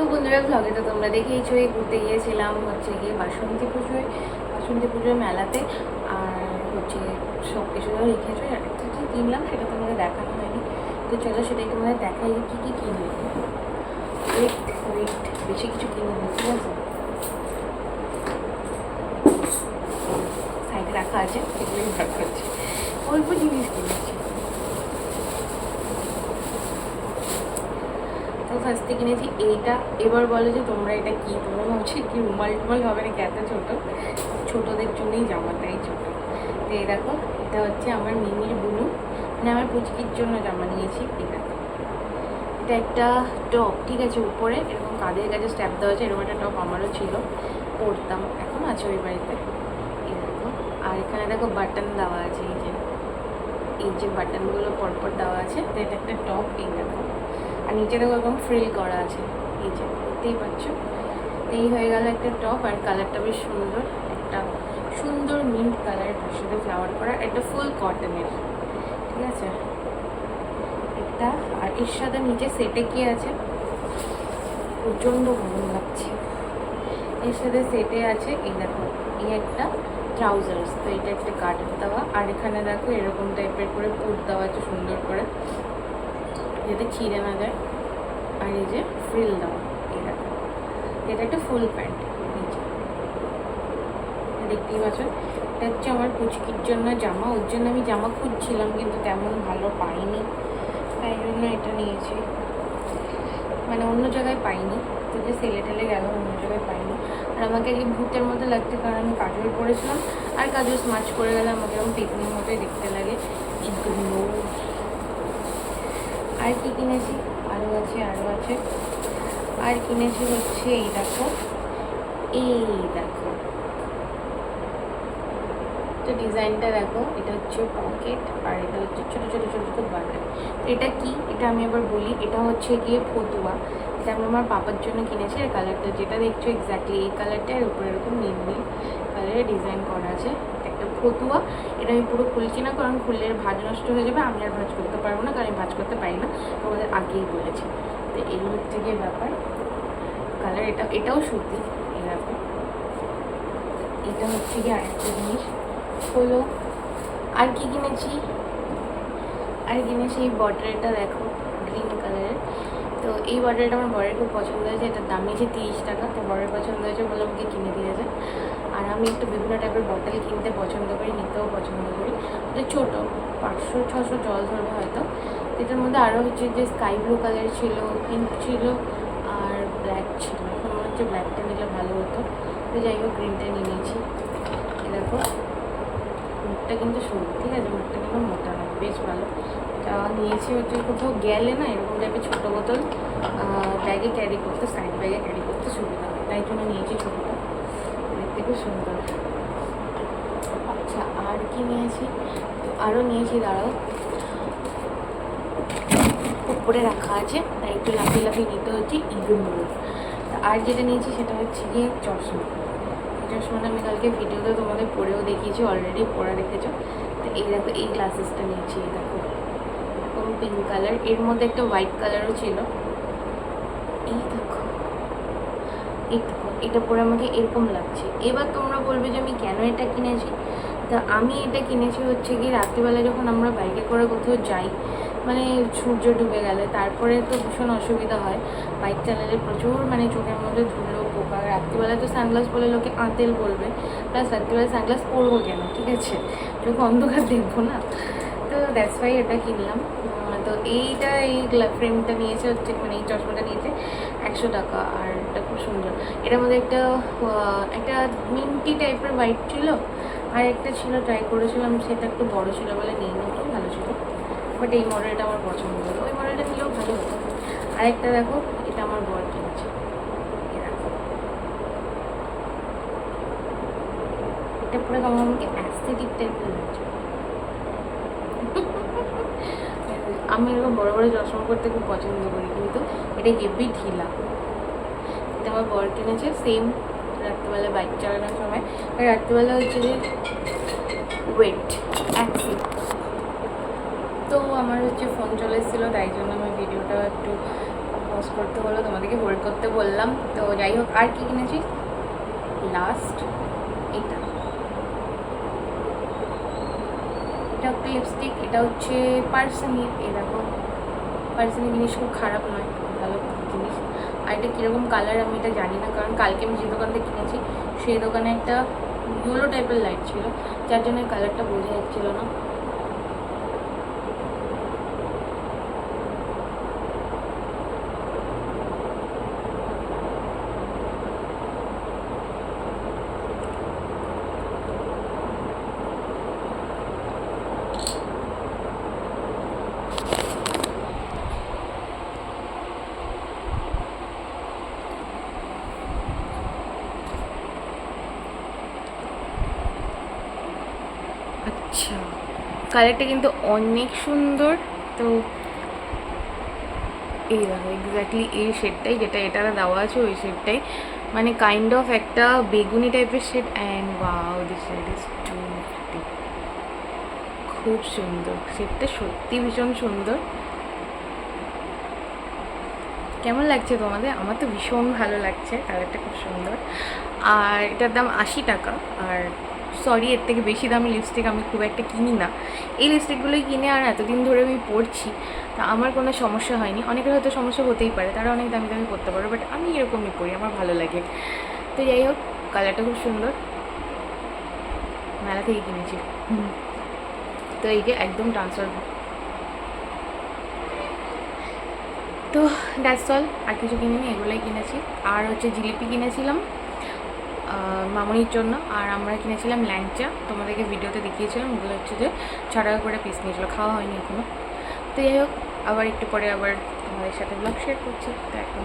তো বন্ধুরা ভ্লগে তো তোমরা দেখেইছো এই ঘুরতে গিয়েছিলাম, হচ্ছে গিয়ে বাসন্তী পুজোয়, বাসন্তী পুজোর মেলাতে। আর হচ্ছে সব কিছু রেখেছো, আর কী কিনলাম সেটা তোমাদের দেখানো হয়নি। তো চলো সেটাই তোমাদের দেখাই কী কী কিনবে। ওয়েট ওয়েট বেশি কিছু কিনবে ঠিক আছে? সাইডে রাখা আছে বার করছি অল্প জিনিস কিনেছি। তো ফার্স্টে কিনেছি এইটা, এবার বলো যে তোমরা এটা কি? তোমরা ভাবছি কি রুমাল টুমাল হবে নাকি এত ছোটো? ছোটোদের জন্যই জামাটাই ছোটো। তো এই দেখো, এটা হচ্ছে আমার মিমির বুনু। মানে আমার পুচকির জন্য জামা নিয়েছি দেখো। এটা একটা টপ, ঠিক আছে, উপরে। এরকম কাঁধের কাছে স্ট্যাপ দেওয়া আছে, এরকম একটা টপ আমারও ছিল। পরতাম, এখন আছে ওই বাড়িতে। দেখো, আর এখানে দেখো বাটন দেওয়া আছে, এই যে। এই যে বাটনগুলো পরপর দেওয়া আছে, তো এটা একটা টপ, এই দেখো। আর নিচে দেখো এরকম ফ্রিল করা আছে। এই যে, দেখতেই পাচ্ছ? এই হয়ে গেল একটা টপ আর কালারটা বেশ সুন্দর। একটা সুন্দর মিন্ট কালারের তার সাথে ফ্লাওয়ার করা একটা ফুল কটনের ঠিক আছে? এটা আর এর সাথে নিচে সেটে কি আছে? প্রচণ্ড গরম লাগছে। এর সাথে সেটে আছে, এই দেখো, এই একটা ট্রাউজার্স তো এটা একটা কাটের দেওয়া। আর এখানে দেখো এরকম টাইপের করে পুট দেওয়া আছে সুন্দর করে। যাতে ছিঁড়ে না যায় আর এই যে ফ্রিল দেওয়া এটা। এটা একটা ফুল প্যান্ট দেখতেই পাচ্ছ? এটা হচ্ছে আমার পুচকির জন্য জামা। ওর জন্য আমি জামা খুঁজছিলাম, কিন্তু তেমন ভালো পাইনি। তাই জন্য এটা নিয়েছি। মানে অন্য জায়গায় পাইনি। তো যে সেলে টেলে গেল, অন্য জায়গায় পাইনি। আর আমাকে আজকে ভূতের মতো লাগছে, কারণ আমি কাজল পরেছিলাম। আর কাজল স্মাচ করে গেলে আমাকে এরকম পিকনিক মতোই দেখতে লাগে। এগুলো আর কি কিনেছি? আরও আছে আরও আছে। আর কিনেছি হচ্ছে এই দেখো এই দেখো। তো ডিজাইনটা দেখো, এটা হচ্ছে পকেট আর এটা হচ্ছে ছোটো ছোটো ছোটো ছোটো বাটন। এটা কি? এটা আমি আবার বলি, এটা হচ্ছে গিয়ে ফতুয়া। এটা আমি আমার পাপার জন্য কিনেছি, আর কালারটা যেটা দেখছ এক্স্যাক্টলি এই কালারটা এর উপরে এরকম নীল নীল কালারের ডিজাইন করা আছে। ফতুয়া এটা আমি পুরো খুলছি না, কারণ খুললে ভাজ নষ্ট হয়ে যাবে, আমি আর ভাজ করতে পারব না, কারণ আমি ভাজ করতে পারি না, তোমাদের আগেই বলেছি। তো এই হচ্ছে গিয়ে ব্যাপার। কালার এটা, এটাও সুতি এই ব্যাপার এটা হচ্ছে গিয়ে আরেকটা জিনিস। হলো, আর কি কিনেছি? আর কিনেছি এই বটলটা দেখো গ্রিন কালারের তো এই বটলটা আমার বরের খুব পছন্দ হয়েছে। এটার দাম নিয়েছে তিরিশ টাকা। তো বরের পছন্দ হয়েছে বলে আমাকে কিনে দিয়েছে আর আমি একটু বিভিন্ন টাইপের বটল কিনতে পছন্দ করি, নিতেও পছন্দ করি। এটা ছোটো, পাঁচশো, ছশো জল ধরবে হয়তো। এটার মধ্যে আরও হচ্ছে যে স্কাই ব্লু কালার ছিল পিঙ্ক ছিল আর ব্ল্যাক ছিল। এখন মনে হচ্ছে ব্ল্যাকটা নিলে ভালো হতো। তো যাই হোক গ্রিনটা নিয়ে নিয়েছি। দেখো, মুখটা কিন্তু সরু ঠিক আছে? মুখটা কিন্তু মোটা নয়, বেশ ভালো। এটা নিয়েছি হচ্ছে কোথাও গেলে না এরকম টাইপের ছোটো বোতল ব্যাগে ক্যারি করতে সাইড ব্যাগে ক্যারি করতে সুবিধা হয়। তাই জন্য নিয়েছি ছোটোটা দেখতে খুব সুন্দর। আচ্ছা আর কি নিয়েছি? আরও নিয়েছি, দাঁড়াও। উপরে রাখা আছে, তাই একটু লাফিয়ে লাফিয়ে নিতে হচ্ছে ইগুলো আর যেটা নিয়েছি সেটা হচ্ছে গিয়ে চশমা। চশমাটা আমি কালকে ভিডিওতে তোমাদের পরেও দেখিয়েছি অলরেডি পরে রেখেছো তো এই দেখো, এই গ্লাসেসটা নিয়েছি, এই দেখো। পিঙ্ক কালারের মধ্যে একটা হোয়াইট কালারও ছিল। এই দেখো। এটা পরে আমাকে এরকম লাগছে। এবার তোমরা বলবে যে আমি কেন এটা কিনেছি? তা আমি এটা কিনেছি হচ্ছে কি রাত্রিবেলা যখন আমরা বাইকে করে কোথাও যাই মানে সূর্য ডুবে গেলে, তারপরে তো ভীষণ অসুবিধা হয়। বাইক চালালে প্রচুর মানে চোখের মধ্যে ধুলো, পোকা। রাত্রিবেলা তো সানগ্লাস পরলে লোকে আঁতেল বলবে। প্লাস রাত্রিবেলা সানগ্লাস পরবো কেন? ঠিক আছে? চোখ অন্ধকার দেখব না? দ্যাটস ওয়াই এটা কিনলাম তো এইটা, এই ফ্রেমটা নিয়েছে হচ্ছে মানে এই চশমাটা নিয়েছে একশো টাকা, আর এটা খুব সুন্দর। এটার মধ্যে একটা একটা মিন্টি টাইপের হোয়াইট ছিল, আর একটা ছিল ট্রাই করেছিলাম, সেটা একটু বড় ছিল বলে নিয়ে নিতে ভালো ছিল। বাট এই মডেলটা আমার পছন্দ হলো। ওই মডেলটা নিলেও ভালো হতো। আরেকটা দেখো, এটা আমার বর কিনেছে। এটা পুরো কেমন আমাকে অ্যাস্থেটিক টাইপের লাগছে আমি এরকম বড় বড় চশমা করতে খুব পছন্দ করি, কিন্তু এটা হেভি ঢিলা। এটা আমার বর কিনেছে সেম রাত্রিবেলা বাইক চালানোর সময়। আর রাত্রিবেলা হচ্ছে যে ওয়েট এক। তো আমার হচ্ছে ফোন চলে এসেছিল, তাই জন্য আমি ভিডিওটা একটু পজ করতে হলো। তোমাদেরকে হোল্ড করতে বললাম। তো যাই হোক, আর কি কিনেছি লাস্ট এটা এটা একটা লিপস্টিক এটা হচ্ছে পার্সেনি এই দেখো। পার্সনির জিনিস খুব খারাপ নয়, ভালো জিনিস। আর এটা কীরকম কালার আমি এটা জানি না, কারণ কালকে আমি যে দোকান থেকে কিনেছি, সেই দোকানে একটা ইয়েলো টাইপের লাইট ছিল, যার জন্য কালারটা বোঝা যাচ্ছিল না আচ্ছা কালারটা কিন্তু অনেক সুন্দর। তো এই দেখো এক্স্যাক্টলি এই শেডটাই যেটা এটা দেওয়া আছে, ওই শেডটাই মানে কাইন্ড অফ একটা বেগুনি টাইপের shade and wow this shade is too খুব সুন্দর। শেডটা সত্যি ভীষণ সুন্দর। কেমন লাগছে তোমাদের? আমার তো ভীষণ ভালো লাগছে কালারটা খুব সুন্দর। আর এটার দাম আশি টাকা। আর সরি এর থেকে বেশি দামি লিপস্টিক আমি খুব একটা কিনি না। এই লিপস্টিকগুলোই কিনে আর এতদিন ধরে আমি পরছি তা আমার কোনো সমস্যা হয়নি। অনেকের হয়তো সমস্যা হতেই পারে তারা অনেক দামি দামি করতে পারে বাট আমি এরকমই পরি আমার ভালো লাগে। তো যাই হোক কালারটা খুব সুন্দর। মেলা থেকে কিনেছি। তো এই যে একদম ট্রান্সফার তো দ্যাটস অল আর কিছু কিনিনি এগুলোই কিনেছি। আর হচ্ছে জিলিপি কিনেছিলাম। মামনির জন্য। আর আমরা কিনেছিলাম ল্যাংচা। তোমাদেরকে ভিডিওতে দেখিয়েছিলাম, ওগুলো হচ্ছে যে ছ টাকা করে পিস নিয়েছিল, খাওয়া হয়নি এখনও তো যাই হোক, আবার একটু পরে আবার তোমাদের সাথে ব্লগ শেয়ার করছি। তো এখন